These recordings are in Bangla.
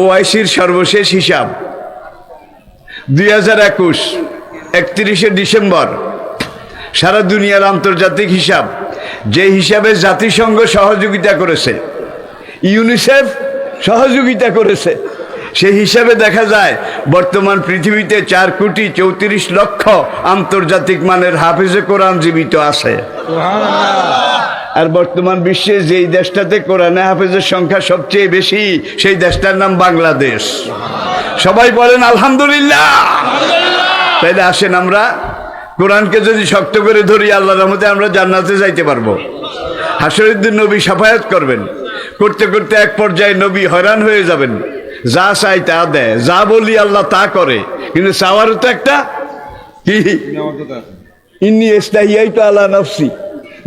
ওআইসির সর্বশেষ হিসাব দুই হাজার একুশ, একত্রিশে ডিসেম্বর। সারা দুনিয়ার আন্তর্জাতিক হিসাব যে হিসাবে জাতিসংঘ সহযোগিতা করেছে, ইউনিসেফ সহযোগিতা করেছে সেই হিসাবে দেখা যায় বর্তমান পৃথিবীতে চার কোটি চৌত্রিশ লক্ষ আন্তর্জাতিক মানের হাফিজে কোরআন জীবিত আছে। আর বর্তমান বিশ্বে যেই দেশটাতে কোরআনে হাফেজের সংখ্যা সবচেয়ে বেশি সেই দেশটার নাম বাংলাদেশ। সবাই বলেন আলহামদুলিল্লাহ। তাইলে আসেন আমরা কোরআনকে যদি শক্ত করে ধরি আল্লাহ রহমতে আমরা জান্নাতে যাইতে পারব। হাসরুদ্দিন নবী সাফায়াত করবেন। করতে করতে এক পর্যায়ে নবী হয়রান হয়ে যাবেন। যা চাই তা দেয় যা বলি আল্লাহ তা করে। কিন্তু চাওয়ারও তো একটা কি? ইন্নি এস্তাহিয়াই তো আল্লাহ নফসি।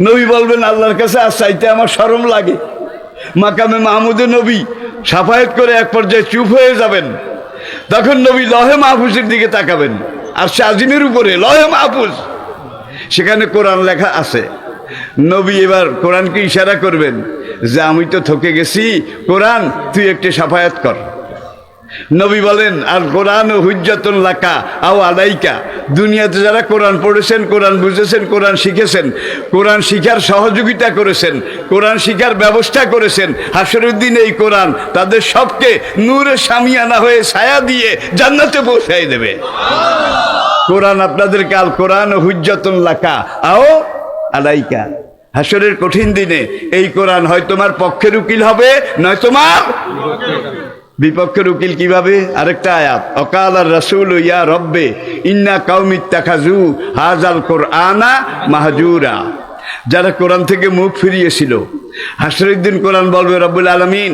নবী বলবেন, আল্লাহর কাছে আর চাইতে আমার শরম লাগে। মাকামে মাহমুদে নবী সাফায়াত করে এক পর্যায়ে চুপ হয়ে যাবেন। তখন নবী লহে মাহফুজের দিকে তাকাবেন। আর সে আজিমের উপরে লহে মাহফুজ। সেখানে কোরআন লেখা আছে। নবী এবার কোরআনকে ইশারা করবেন যে, আমি তো থকে গেছি। কোরআন, তুই একটি সাফায়াত কর। নবী বলেন আর কোরআন ও হুজ্জাতুন লাকা আও আলাইকা। দুনিয়াতে যারা কোরআন পড়েছেন, কোরআন বুঝেছেন, কোরআন শিখেছেন, কোরআন শিখার সহযোগিতা করেছেন, কোরআন শিখার ব্যবস্থা করেছেন হাসরুদ্দিন এই কোরআন তাদের সবকে নূরে সামিয়ানা হয়ে ছায়া দিয়ে জান্নাতে পৌঁছাই দেবে। কোরআন আপনাদের কাল কোরআন ও হুজ্জাতুন লাকা আও আলাইকা। হাসরের কঠিন দিনে এই কোরআন হয় তোমার পক্ষের উকিল হবে, নয় তোমার বিপক্ষের উকিল কীভাবে? আরেকটা আয়াত, অকাল আর রসুল ইয়া রব্বে ইন্না কাউমিত্তা খাজু হাজাল কোরআনা মাহাজুরা। যারা কোরআন থেকে মুখ ফিরিয়েছিল। হাসরুদ্দিন কোরআন বলবে, রব্বুল আলমিন,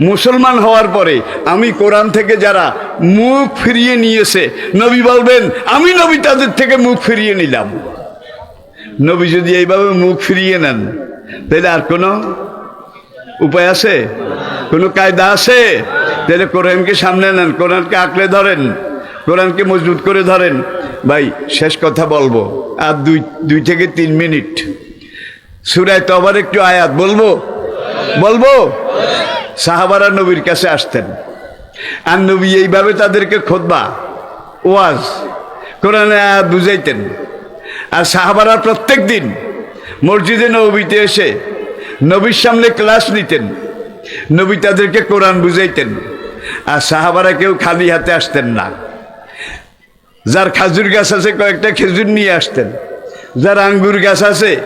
মুসলমান হওয়ার পরে আমি কোরআন থেকে যারা মুখ ফিরিয়ে নিয়েছে, নবী বলবেন, আমি নবী তাদের থেকে মুখ ফিরিয়ে নিলাম। নবী যদি এইভাবে মুখ ফিরিয়ে নেন, তাহলে আর কোনো উপায় আছে? কোনো কায়দা আছে? তাহলে কোরআনকে সামনে নেন, কোরআনকে আঁকড়ে ধরেন, কোরআনকে মজবুত করে ধরেন। ভাই, শেষ কথা বলব। আর দুই দুই থেকে তিন মিনিট। সুরায় তো আবার একটু আয়াত বলব? বলব? সাহাবারা নবীর কাছে আসতেন। আর নবী এইভাবে তাদেরকে খোদবা, ওয়াজ কোরআনে আয়াত বুঝাইতেন। আর সাহাবারা প্রত্যেক দিন মসজিদে নবীতে এসে নবীর সামনে ক্লাস নিতেন। নবী তাদেরকে কোরআন বুঝাইতেন। আর সাহাবারা কেউ খালি হাতে আসতেন না। যার খাজুর গাছ আছে, কয়েকটা খেজুর নিয়ে আসতেন। যার আঙ্গুর গাছ আছে,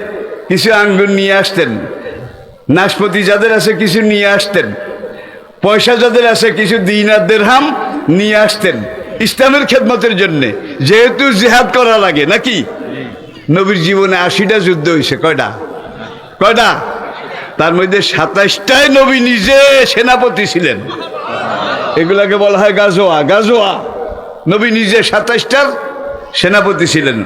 কিছু আঙ্গুর নিয়ে আসতেন। নাশপতি যাদের আছে, কিছু নিয়ে আসতেন। পয়সা যাদের আছে, কিছু দিন আর দেড়হাম নিয়ে আসতেন। ইসলামের খেদমতের জন্য। যেহেতু জেহাদ করা লাগে, নাকি? নবীর জীবনে আশিটা যুদ্ধ হয়েছে কয়টা? কয়টা? তার মধ্যে সাতাইশটায় নবী নিজে সেনাপতি ছিলেন। এগুলাকে বলা হয় গাজোয়া। গাজোয়া। নবী নিজে সাতাইশটার সেনাপতি ছিলেন।